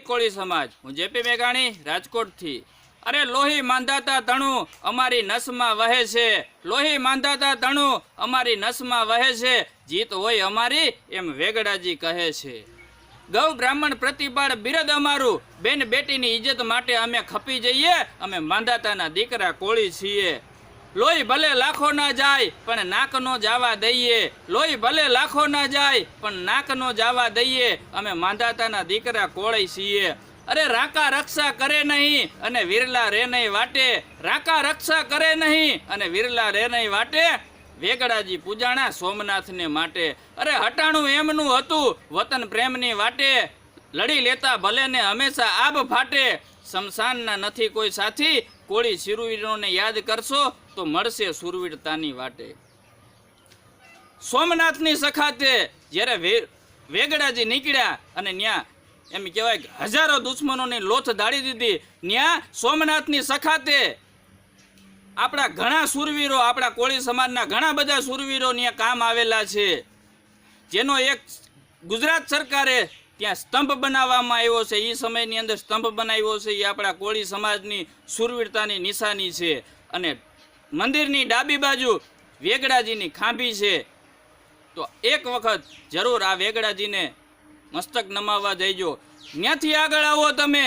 કોળી સમાજ, હું જેપી મેઘાણી રાજકોટથી. અરે લોહી માંધાતા તણું અમારી નસમાં વહે છે. લોહી માંધાતા તણું અમારી નસમાં વહે છે. જીત હોય અમારી એમ વેગડાજી કહે છે. ગૌ બ્રાહ્મણ પ્રતિપાળ બિરદ અમારું. બેન બેટીની ઇજ્જત માટે અમે ખપી જઈએ. અમે માંધાતાના દીકરા કોળી છીએ. લોહી ભલે લાખો ના જાય, પણ નાક નો જાવા દઈએ. લોહી ભલે લાખો ના જાય, પણ નાક નો જાવા દઈએ. અમે માંધાતાના દીકરા કોળે છીએ. અરે રાકા રક્ષા કરે નહીં, અને વિરલા રે નહીં વાટે. રાકા રક્ષા કરે નહીં, અને વિરલા રે નહીં વાટે. વેગડાજી પૂજાણા સોમનાથને માટે. અરે હટાણું એમનું હતું, વતન પ્રેમની વાટે. લડી લેતા ભલે ને હંમેશા આબ ફાટે. શમશાનના નથી કોઈ સાથી. કોળી શિરુવીરોને યાદ કરશો તો મળશે સુરવીરતાની વાટે. સોમનાથની સખાતે જ્યારે વેગડાજી નીકળ્યા અને ન્યા, એમ કહેવાય કે હજારો દુશ્મનોની લોથ દાળી દીધી, ન્યા સોમનાથની સખાતે આપણા ઘણા સુરવીરો આપણા કોળી સમાજના ઘણા બધા સુરવીરો ત્યાં કામ આવેલા છે. જેનો એક ગુજરાત સરકારે ત્યાં સ્તંભ બનાવવામાં આવ્યો છે. એ સમયની અંદર સ્તંભ બનાવ્યો છે. એ આપણા કોળી સમાજની સુરવીરતાની નિશાની છે. અને મંદિરની ડાબી બાજુ વેગડાજીની ખાંભી છે. તો એક વખત જરૂર આ વેગડાજીને મસ્તક નમાવવા જઈજો. ત્યાંથી આગળ આવો તમે.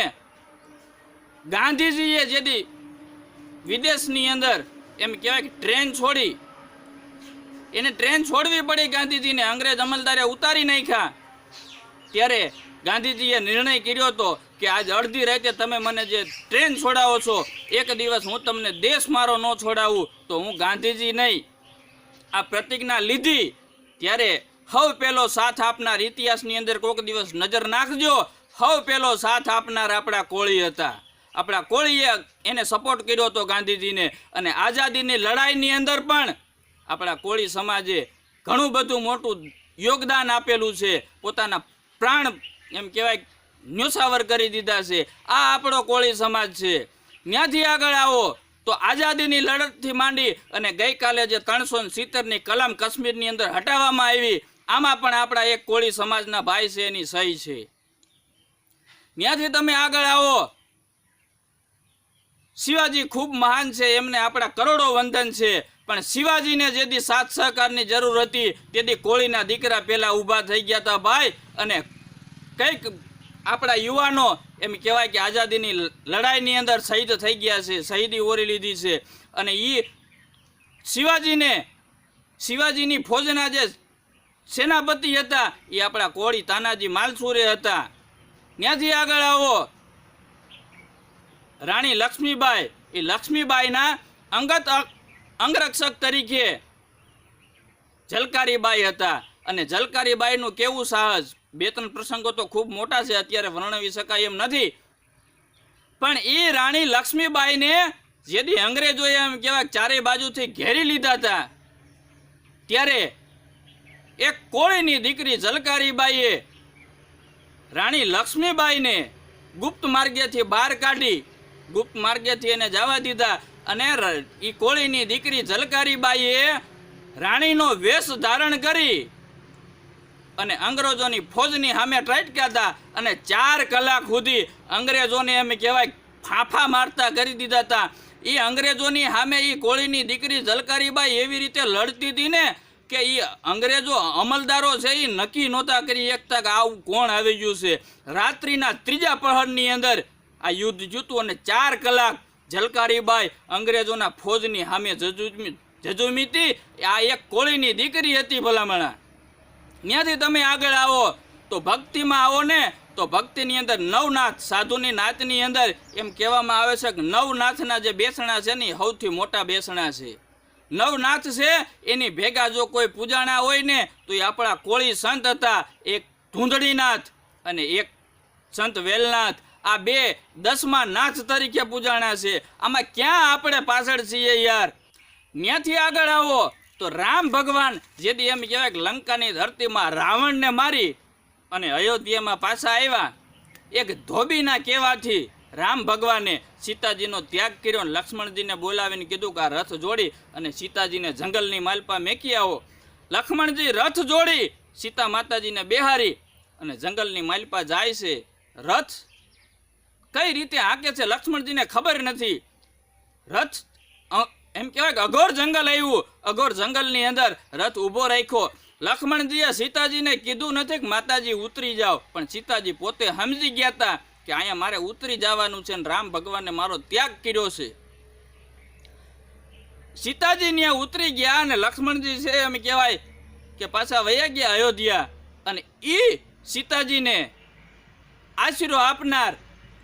ગાંધીજીએ જેથી વિદેશની અંદર એમ કહેવાય કે ટ્રેન છોડી, એને ટ્રેન છોડવી પડી ગાંધીજીને. અંગ્રેજ અમલદારે ઉતારી નાખ્યા. ત્યારે ગાંધીજીએ નિર્ણય કર્યો હતો કે આજ અડધી રાતે તમે મને જે ટ્રેન છોડાવો છો, એક દિવસ હું તમને દેશ મારો ન છોડાવું, તો હું ગાંધીજી નહીં. આ પ્રતિજ્ઞા લીધી. ત્યારે હવ પેલો સાથ આપનાર ઇતિહાસની અંદર કોઈક દિવસ નજર નાખજો. હવ પેલો સાથ આપનાર આપણા કોળી હતા. આપણા કોળીએ એને સપોર્ટ કર્યો હતો ગાંધીજીને. અને આઝાદીની લડાઈની અંદર પણ આપણા કોળી સમાજે ઘણું બધું મોટું યોગદાન આપેલું છે. પોતાના પ્રાણ, એમ કહેવાય ન્યુસાવર કરી દીધા છે. આ આપણો કોળી સમાજ છે. ત્યાંથી આગળ આવો તો આઝાદીની લડતથી માંડી અને ગઈકાલે જે ત્રણસો સિત્તેરની કલમ કાશ્મીરની અંદર હટાવવામાં આવી, આમાં પણ આપણા એક કોળી સમાજના ભાઈ છે, એની સહી છે. ત્યાંથી તમે આગળ આવો. શિવાજી ખૂબ મહાન છે, એમને આપણા કરોડો વંદન છે, પણ શિવાજીને જેથી સાથ સહકારની જરૂર હતી તેથી કોળીના દીકરા પહેલાં ઊભા થઈ ગયા હતા ભાઈ અને કંઈક આપણા યુવાનો એમ કહેવાય કે આઝાદીની લડાઈની અંદર શહીદ થઈ ગયા છે, શહીદી ઓરી લીધી છે. અને એ શિવાજીને, શિવાજીની ફોજના જે સેનાપતિ હતા એ આપણા કોળી તાનાજી માલસુરે હતા. ત્યાંથી આગળ આવો. રાણી લક્ષ્મીબાઈ એ લક્ષ્મીબાઈના અંગત અંગરક્ષક તરીકે જલકારીબાઈ હતા. અને જલકારીબાઈનું કેવું સાહસ? બે ત્રણ પ્રસંગો તો ખૂબ મોટા છે, અત્યારે વર્ણવી શકાય એમ નથી. પણ એ રાણી લક્ષ્મીબાઈને જેથી અંગ્રેજોએ એમ કહેવાય ચારે બાજુથી ઘેરી લીધા હતા, ત્યારે એક કોળીની દીકરી ઝલકારીબાઈએ રાણી લક્ષ્મીબાઈને ગુપ્ત માર્ગેથી બહાર કાઢી, ગુપ્ત માર્ગેથી એને જવા દીધા અને એ કોળીની દીકરી ઝલકારીબાઈએ રાણીનો વેશ ધારણ કરી અને અંગ્રેજોની ફોજની સામે ટ્રાટક્યા હતા અને ચાર કલાક સુધી અંગ્રેજોને એમ કહેવાય ફાંફા મારતા કરી દીધા હતા. એ અંગ્રેજોની સામે એ કોળીની દીકરી ઝલકારીબાઈ એવી રીતે લડતી હતી ને કે એ અંગ્રેજો અમલદારો છે એ નક્કી નહોતા કરી એકતા કે આવું કોણ આવી ગયું છે. રાત્રિના ત્રીજા પ્રહરની અંદર આ યુદ્ધ જીતું અને ચાર કલાક ઝલકારીબાઈ અંગ્રેજોના ફોજની સામે જજુમી જજુમી હતી આ એક કોળીની દીકરી હતી ભલામણા. ત્યાંથી તમે આગળ આવો. તો ભક્તિમાં આવો ને, તો ભક્તિની અંદર નવનાથ, સાધુની નાથની અંદર એમ કહેવામાં આવે છે કે નવનાથના જે બેસણા છે ને સૌથી મોટા બેસણા છે. નવનાથ છે, એની ભેગા જો કોઈ પૂજાણા હોય ને, તો એ આપણા કોળી સંત હતા. એક ધૂંધળીનાથ અને એક સંત વેલનાથ. આ બે દસમા નાથ તરીકે પૂજાણા છે. આમાં ક્યાં આપણે પાછળ છીએ યાર? ત્યાંથી આગળ આવો. તો રામ ભગવાન જેથી એમ કહેવાય કે લંકાની ધરતીમાં રાવણને મારી અને અયોધ્યામાં પાછા આવ્યા, એક ધોબીના કહેવાથી રામ ભગવાને સીતાજીનો ત્યાગ કર્યો અને લક્ષ્મણજીને બોલાવીને કીધું કે આ રથ જોડી અને સીતાજીને જંગલની માલપા મેકી આવો. લક્ષ્મણજી રથ જોડી, સીતા માતાજીને બેહારી અને જંગલની માલપા જાય છે. રથ કઈ રીતે હાંકે છે લક્ષ્મણજીને ખબર નથી. રથ એમ કહેવાય કે અઘોર જંગલ આવ્યું. અઘોર જંગલની અંદર રથ ઊભો રાખ્યો. લક્ષ્મણજીએ સીતાજીને કીધું નથી કે માતાજી ઉતરી જાઓ. પણ સીતાજી પોતે સમજી ગયા હતા કે અહીંયા મારે ઉતરી જવાનું છે અને રામ ભગવાને મારો ત્યાગ કર્યો છે. સીતાજી ત્યાં ઉતરી ગયા અને લક્ષ્મણજી છે એમ કહેવાય કે પાછા વયા ગયા અયોધ્યા. અને એ સીતાજીને આશરો આપનાર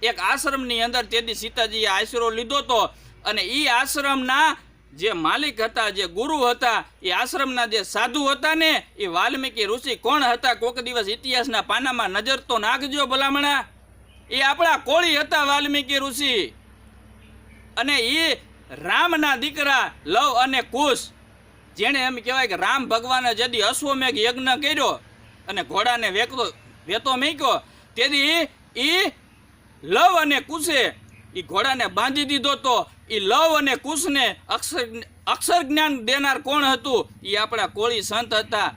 એક આશ્રમની અંદર તેથી સીતાજીએ આશરો લીધો તો અને એ આશ્રમના જે માલિક હતા, જે ગુરુ હતા એ આશ્રમના જે સાધુ હતા ને એ વાલ્મીકી ઋષિ કોણ હતા? કોક દિવસ ઇતિહાસના પાનામાં નજર તો નાખજો ભલામણા. એ આપણા કોળી હતા વાલ્મીકી ઋષિ. અને એ રામના દીકરા લવ અને કુશ, જેણે એમ કહેવાય કે રામ ભગવાને જેથી અશ્વમેઘ યજ્ઞ કર્યો અને ઘોડાને વેકતો, વેતો મેક્યો, તેથી એ લવ અને કુશે એ ઘોડાને બાંધી દીધો તો એ લવ અને કુશને અક્ષર અક્ષર જ્ઞાન દેનાર કોણ હતું? એ આપણા કોળી સંત હતા.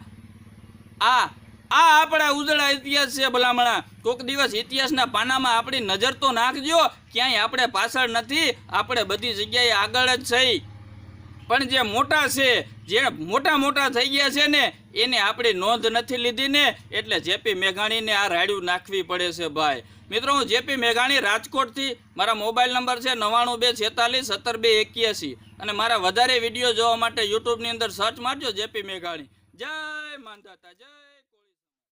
આ આ આપણા ઉજળા ઇતિહાસ છે ભલામણા. કોક દિવસ ઇતિહાસના પાનામાં આપણી નજર તો નાખજો, ક્યાંય આપણે પાછળ નથી. આપણે બધી જગ્યાએ આગળ જ છે પણ જે મોટા છે, જે મોટા મોટા થઈ ગયા છે ને, એને આપણી નોંધ નથી લીધી ને, એટલે જેપી મેઘાણીને આ રાડ્યું નાખવી પડે છે ભાઈ. મિત્રો, હું જેપી મેઘાણી રાજકોટથી, મારા મોબાઈલ નંબર છે નવ્વાણું બે છેતાલીસ સત્તર બે એક્યાસી. અને મારા વધારે વીડિયો જોવા માટે યુટ્યુબની અંદર સર્ચ મારજો જેપી મેઘાણી. જય માનતા જય